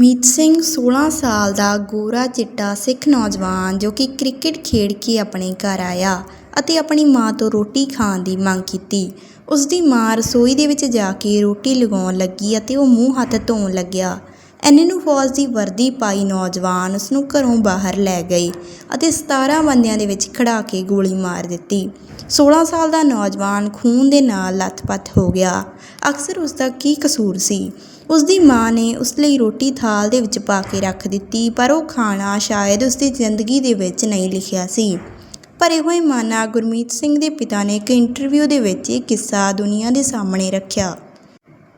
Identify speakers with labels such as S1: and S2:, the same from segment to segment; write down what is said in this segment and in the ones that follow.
S1: ਮੀਤ ਸਿੰਘ 16 ਸਾਲ ਦਾ ਗੋਰਾ ਚਿੱਟਾ ਸਿੱਖ ਨੌਜਵਾਨ ਜੋ ਕਿ ਕ੍ਰਿਕਟ ਖੇਡ ਕੇ ਆਪਣੇ ਘਰ ਆਇਆ ਅਤੇ ਆਪਣੀ ਮਾਂ ਤੋਂ ਰੋਟੀ ਖਾਣ ਦੀ ਮੰਗ ਕੀਤੀ। ਉਸ ਦੀ ਮਾਂ ਰਸੋਈ ਦੇ ਵਿੱਚ ਜਾ ਕੇ ਰੋਟੀ ਲਗਾਉਣ ਲੱਗੀ ਅਤੇ ਉਹ ਮੂੰਹ ਹੱਥ ਧੋਣ ਲੱਗਿਆ। ਐਨੇ ਨੂੰ ਫੌਜ ਦੀ ਵਰਦੀ ਪਾਈ ਨੌਜਵਾਨ ਉਸ ਨੂੰ ਘਰੋਂ ਬਾਹਰ ਲੈ ਗਏ ਅਤੇ 17 ਬੰਦਿਆਂ ਦੇ ਵਿੱਚ ਖੜਾ ਕੇ ਗੋਲੀ ਮਾਰ ਦਿੱਤੀ। 16 ਸਾਲ ਦਾ ਨੌਜਵਾਨ ਖੂਨ ਦੇ ਨਾਲ ਲੱਥਪੱਥ ਹੋ ਗਿਆ। ਅਕਸਰ ਉਸ ਦਾ ਕੀ ਕਸੂਰ ਸੀ? ਉਸ ਦੀ ਮਾਂ ਨੇ ਉਸ ਲਈ ਰੋਟੀ ਥਾਲ ਦੇ ਵਿੱਚ ਪਾ ਕੇ ਰੱਖ ਦਿੱਤੀ, ਪਰ ਉਹ ਖਾਣਾ ਸ਼ਾਇਦ ਉਸ ਦੀ ਜ਼ਿੰਦਗੀ ਦੇ ਵਿੱਚ ਨਹੀਂ ਲਿਖਿਆ ਸੀ। ਭਰੇ ਹੋਏ ਮਾਨਾ ਗੁਰਮੀਤ ਸਿੰਘ ਦੇ ਪਿਤਾ ਨੇ ਇੱਕ ਇੰਟਰਵਿਊ ਦੇ ਵਿੱਚ ਇਹ ਕਿੱਸਾ ਦੁਨੀਆ ਦੇ ਸਾਹਮਣੇ ਰੱਖਿਆ।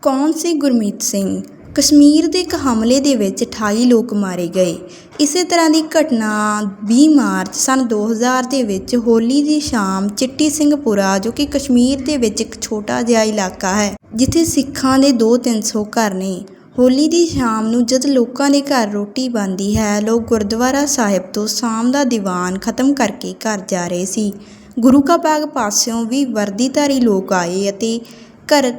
S1: ਕੌਣ ਸੀ ਗੁਰਮੀਤ ਸਿੰਘ? ਕਸ਼ਮੀਰ ਦੇ ਇੱਕ ਹਮਲੇ ਦੇ ਵਿੱਚ 28 ਲੋਕ ਮਾਰੇ ਗਏ। ਇਸੇ ਤਰ੍ਹਾਂ ਦੀ ਘਟਨਾ 20 ਮਾਰਚ ਸਨ 2000 ਦੇ ਵਿੱਚ ਹੋਲੀ ਦੀ ਸ਼ਾਮ ਚਿੱਟੀ ਸਿੰਘਪੁਰਾ ਜੋ ਕਿ ਕਸ਼ਮੀਰ ਦੇ ਵਿੱਚ ਇੱਕ ਛੋਟਾ ਜਿਹਾ ਇਲਾਕਾ ਹੈ ਜਿੱਥੇ ਸਿੱਖਾਂ ਦੇ 2-300 ਘਰ ਨੇ। ਹੋਲੀ ਦੀ ਸ਼ਾਮ ਨੂੰ ਜਦ ਲੋਕਾਂ ਦੇ ਘਰ ਰੋਟੀ ਬਣਦੀ ਹੈ, ਲੋਕ ਗੁਰਦੁਆਰਾ ਸਾਹਿਬ ਤੋਂ ਸ਼ਾਮ ਦਾ ਦੀਵਾਨ ਖਤਮ ਕਰਕੇ ਘਰ ਜਾ ਰਹੇ ਸੀ। ਗੁਰੂ ਕਾ ਬਾਗ ਪਾਸਿਓਂ ਵੀ ਵਰਦੀਧਾਰੀ ਲੋਕ ਆਏ ਅਤੇ ਘਰ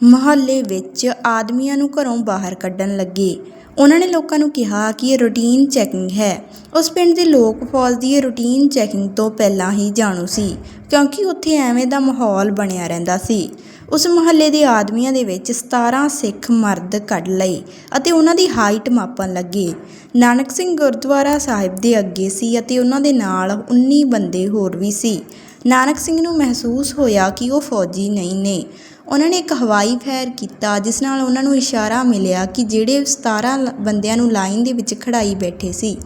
S1: ਮੁਹੱਲੇ ਵਿੱਚ ਆਦਮੀਆਂ ਨੂੰ ਘਰੋਂ ਬਾਹਰ ਕੱਢਣ ਲੱਗੇ। ਉਹਨਾਂ ਨੇ ਲੋਕਾਂ ਨੂੰ ਕਿਹਾ ਕਿ ਇਹ ਰੂਟੀਨ ਚੈਕਿੰਗ ਹੈ। ਉਸ ਪਿੰਡ ਦੇ ਲੋਕ ਫੌਜ ਦੀ ਇਹ ਰੂਟੀਨ ਚੈਕਿੰਗ ਤੋਂ ਪਹਿਲਾਂ ਹੀ ਜਾਣੂ ਸੀ, ਕਿਉਂਕਿ ਉੱਥੇ ਐਵੇਂ ਦਾ ਮਾਹੌਲ ਬਣਿਆ ਰਹਿੰਦਾ ਸੀ। ਉਸ ਮੁਹੱਲੇ ਦੇ ਆਦਮੀਆਂ ਦੇ ਵਿੱਚ 17 ਸਿੱਖ ਮਰਦ ਕੱਢ ਲਏ ਅਤੇ ਉਹਨਾਂ ਦੀ ਹਾਈਟ ਮਾਪਣ ਲੱਗੇ। ਨਾਨਕ ਸਿੰਘ ਗੁਰਦੁਆਰਾ ਸਾਹਿਬ ਦੇ ਅੱਗੇ ਸੀ ਅਤੇ ਉਹਨਾਂ ਦੇ ਨਾਲ 19 ਬੰਦੇ ਹੋਰ ਵੀ ਸੀ। ਨਾਨਕ ਸਿੰਘ ਨੂੰ ਮਹਿਸੂਸ ਹੋਇਆ ਕਿ ਉਹ ਫੌਜੀ ਨਹੀਂ ਨੇ। ਉਹਨਾਂ ਨੇ ਇੱਕ ਹਵਾਈ ਫਾਇਰ ਕੀਤਾ ਜਿਸ ਨਾਲ ਉਹਨਾਂ ਨੂੰ ਇਸ਼ਾਰਾ ਮਿਲਿਆ ਕਿ ਜਿਹੜੇ 17 ਲ- ਬੰਦਿਆਂ ਨੂੰ ਲਾਈਨ ਦੇ ਵਿੱਚ ਖੜਾਈ ਬੈਠੇ ਸੀ।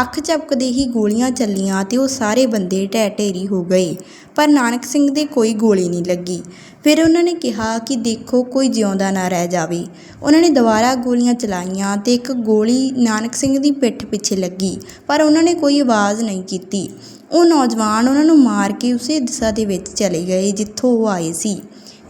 S1: ਅੱਖ ਝਪਕਦੇ ਹੀ ਗੋਲੀਆਂ ਚੱਲੀਆਂ ਅਤੇ ਉਹ ਸਾਰੇ ਬੰਦੇ ਢਹਿ ਢੇਰੀ ਹੋ ਗਏ। ਪਰ ਨਾਨਕ ਸਿੰਘ ਦੇ ਕੋਈ ਗੋਲੀ ਨਹੀਂ ਲੱਗੀ। ਫਿਰ ਉਹਨਾਂ ਨੇ ਕਿਹਾ ਕਿ ਦੇਖੋ, ਕੋਈ ਜਿਉਂਦਾ ਨਾ ਰਹਿ ਜਾਵੇ। ਉਹਨਾਂ ਨੇ ਦੁਬਾਰਾ ਗੋਲੀਆਂ ਚਲਾਈਆਂ ਤੇ ਇੱਕ ਗੋਲੀ ਨਾਨਕ ਸਿੰਘ ਦੀ ਪਿੱਠ ਪਿੱਛੇ ਲੱਗੀ, ਪਰ ਉਹਨਾਂ ਨੇ ਕੋਈ ਆਵਾਜ਼ ਨਹੀਂ ਕੀਤੀ। ਉਹ ਨੌਜਵਾਨ ਉਹਨਾਂ ਨੂੰ ਮਾਰ ਕੇ ਉਸੇ ਦਿਸ਼ਾ ਦੇ ਵਿੱਚ ਚਲੇ ਗਏ, ਜਿੱਥੋਂ ਉਹ ਆਏ ਸੀ।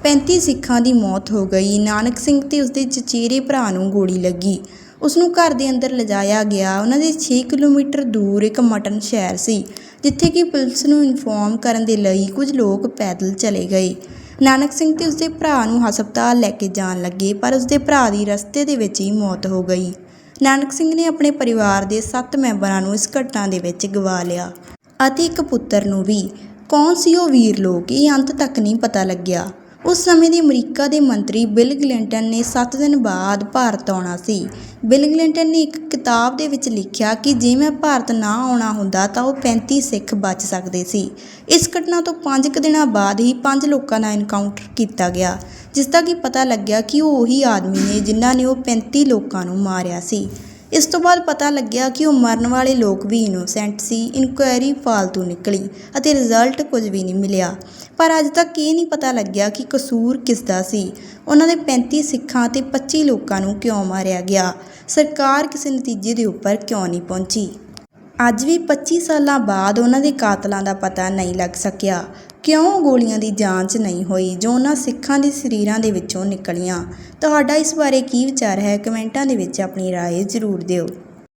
S1: 35 ਸਿੱਖਾਂ ਦੀ ਮੌਤ ਹੋ ਗਈ। ਨਾਨਕ ਸਿੰਘ ਤੇ ਉਸਦੇ ਚਚੇਰੇ ਭਰਾ ਨੂੰ ਗੋਲੀ ਲੱਗੀ। ਉਸ ਨੂੰ ਘਰ ਦੇ ਅੰਦਰ ਲਿਜਾਇਆ ਗਿਆ। ਉਹਨਾਂ ਦੇ 6 ਕਿਲੋਮੀਟਰ ਦੂਰ ਇੱਕ ਮਟਨ ਸ਼ਹਿਰ ਸੀ, ਜਿੱਥੇ ਕਿ ਪੁਲਿਸ ਨੂੰ ਇਨਫੋਰਮ ਕਰਨ ਦੇ ਲਈ ਕੁਝ ਲੋਕ ਪੈਦਲ ਚਲੇ ਗਏ। ਨਾਨਕ ਸਿੰਘ ਤੇ ਉਸਦੇ ਭਰਾ ਨੂੰ ਹਸਪਤਾਲ ਲੈ ਕੇ ਜਾਣ ਲੱਗੇ, ਪਰ ਉਸਦੇ ਭਰਾ ਦੀ ਰਸਤੇ ਦੇ ਵਿੱਚ ਹੀ ਮੌਤ ਹੋ ਗਈ। ਨਾਨਕ ਸਿੰਘ ਨੇ ਆਪਣੇ ਪਰਿਵਾਰ ਦੇ 7 ਮੈਂਬਰਾਂ ਨੂੰ ਇਸ ਘਟਨਾ ਦੇ ਵਿੱਚ ਗਵਾ ਲਿਆ ਅਤੇ ਇੱਕ ਪੁੱਤਰ ਨੂੰ ਵੀ। ਕੌਣ ਸੀ ਉਹ ਵੀਰ ਲੋਕ? ਇਹ ਅੰਤ ਤੱਕ ਨਹੀਂ ਪਤਾ ਲੱਗਿਆ। ਉਸ ਸਮੇਂ ਦੇ ਅਮਰੀਕਾ ਦੇ ਮੰਤਰੀ ਬਿਲ ਕਲਿੰਟਨ ਨੇ 7 ਦਿਨ ਬਾਅਦ ਭਾਰਤ ਆਉਣਾ ਸੀ। ਬਿਲ ਕਲਿੰਟਨ ਨੇ ਇੱਕ ਕਿਤਾਬ ਦੇ ਵਿੱਚ ਲਿਖਿਆ ਕਿ ਜੇ ਮੈਂ ਭਾਰਤ ਨਾ ਆਉਣਾ ਹੁੰਦਾ ਤਾਂ ਉਹ 35 ਸਿੱਖ ਬਚ ਸਕਦੇ ਸੀ। ਇਸ ਘਟਨਾ ਤੋਂ 5 ਕੁ ਦਿਨਾਂ ਬਾਅਦ ਹੀ 5 ਲੋਕਾਂ ਦਾ ਐਨਕਾਊਂਟਰ ਕੀਤਾ ਗਿਆ, ਜਿਸ ਦਾ ਕਿ ਪਤਾ ਲੱਗਿਆ ਕਿ ਉਹ ਉਹੀ ਆਦਮੀ ਨੇ ਜਿਨ੍ਹਾਂ ਨੇ ਉਹ 35 ਲੋਕਾਂ ਨੂੰ ਮਾਰਿਆ ਸੀ। ਇਸ ਤੋਂ ਬਾਅਦ ਪਤਾ ਲੱਗਿਆ ਕਿ ਉਹ ਮਰਨ ਵਾਲੇ ਲੋਕ ਵੀ ਇਨੋਸੈਂਟ ਸੀ ਇਨਕੁਆਇਰੀ ਫਾਲਤੂ ਨਿਕਲੀ ਅਤੇ ਰਿਜ਼ਲਟ ਕੁਝ ਵੀ ਨਹੀਂ ਮਿਲਿਆ। ਪਰ ਅੱਜ ਤੱਕ ਇਹ ਨਹੀਂ ਪਤਾ ਲੱਗਿਆ ਕਿ ਕਸੂਰ ਕਿਸ ਦਾ ਸੀ। ਉਹਨਾਂ ਦੇ 35 ਸਿੱਖਾਂ ਅਤੇ 25 ਲੋਕਾਂ ਨੂੰ ਕਿਉਂ ਮਾਰਿਆ ਗਿਆ। ਸਰਕਾਰ ਕਿਸੇ ਨਤੀਜੇ ਦੇ ਉੱਪਰ ਕਿਉਂ ਨਹੀਂ ਪਹੁੰਚੀ? ਅੱਜ ਵੀ 25 ਸਾਲਾਂ ਬਾਅਦ ਉਹਨਾਂ ਦੇ ਕਾਤਲਾਂ ਦਾ ਪਤਾ ਨਹੀਂ ਲੱਗ ਸਕਿਆ। ਕਿਉਂ ਗੋਲੀਆਂ ਦੀ ਜਾਂਚ ਨਹੀਂ ਹੋਈ ਜੋ ਉਹਨਾਂ ਸਿੱਖਾਂ ਦੇ ਸਰੀਰਾਂ ਦੇ ਵਿੱਚੋਂ ਨਿਕਲੀਆਂ? ਤੁਹਾਡਾ ਇਸ ਬਾਰੇ ਕੀ ਵਿਚਾਰ ਹੈ? ਕਮੈਂਟਾਂ ਦੇ ਵਿੱਚ ਆਪਣੀ ਰਾਏ ਜ਼ਰੂਰ ਦਿਓ।